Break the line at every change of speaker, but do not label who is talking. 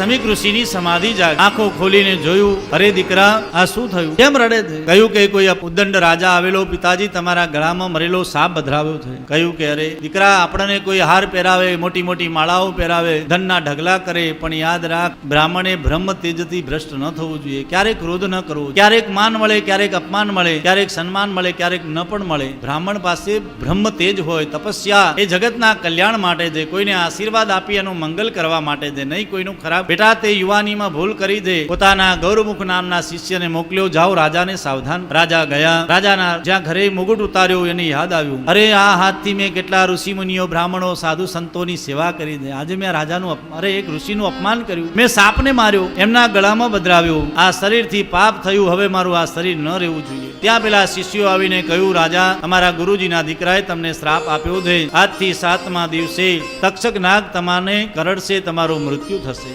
સમીક ઋષિની સમાધિ જાગ. આંખો ખોલીને જોયું, અરે દીકરા, આ શું થયું? કેમ રડે છે? કહ્યું કે કોઈ ઉદંડ રાજા આવેલો પિતાજી તમારા ગળામાં મરેલો સાપ બધરાવ્યો છે. કહ્યું કે અરે દીકરા, આપણને કોઈ હાર પહેરાવે મોટી મોટી માળાઓ પહેરાવે, ધનના ઢગલા કરે, પણ યાદ રાખ, બ્રાહ્મણે બ્રહ્મ તેજથી ભ્રષ્ટ ન થવું જોઈએ. ક્યારેક ક્રોધ ન કરવો. ક્યારેક માન મળે, ક્યારેક અપમાન મળે, ક્યારેક સન્માન મળે, ક્યારેક ન પણ મળે. બ્રાહ્મણ પાસે બ્રહ્મ તેજ હોય, તપસ્યા એ જગતના કલ્યાણ માટે છે. કોઈને આશીર્વાદ આપી એનું મંગલ કરવા માટે છે. નહીં, કોઈનું ખરાબ બેટા, તે યુવાનીમાં ભૂલ કરી દે. પોતાના ગૌરમુખ નામના શિષ્યને મોકલ્યો. જાઓ, રાજાને સાવધાન. રાજા ગયા. રાજાના જ્યાં ઘરે મુગુટ ઉતાર્યો, એને યાદ આવ્યું. અરે, આ હાથથી મેં કેટલા ઋષિ મુનિઓ બ્રાહ્મણો, સાધુ સંતોની સેવા કરી દે. આજે મેં રાજાનું અરે, એક ઋષિનું અપમાન કર્યું. મેં સાપને માર્યો. એમના ગળામાં બદરાવ્યો. આ શરીરથી પાપ થયું. હવે મારું આ શરીર ન રહેવું જોઈએ. ત્યાં પેલા શિષ્યો આવીને કહ્યું, રાજા, અમારા ગુરુજીના દીકરાએ તમને શ્રાપ આપ્યો છે આજથી સાતમા દિવસે તક્ષક નાગ તમાને કરડશે, તમારું મૃત્યુ થશે.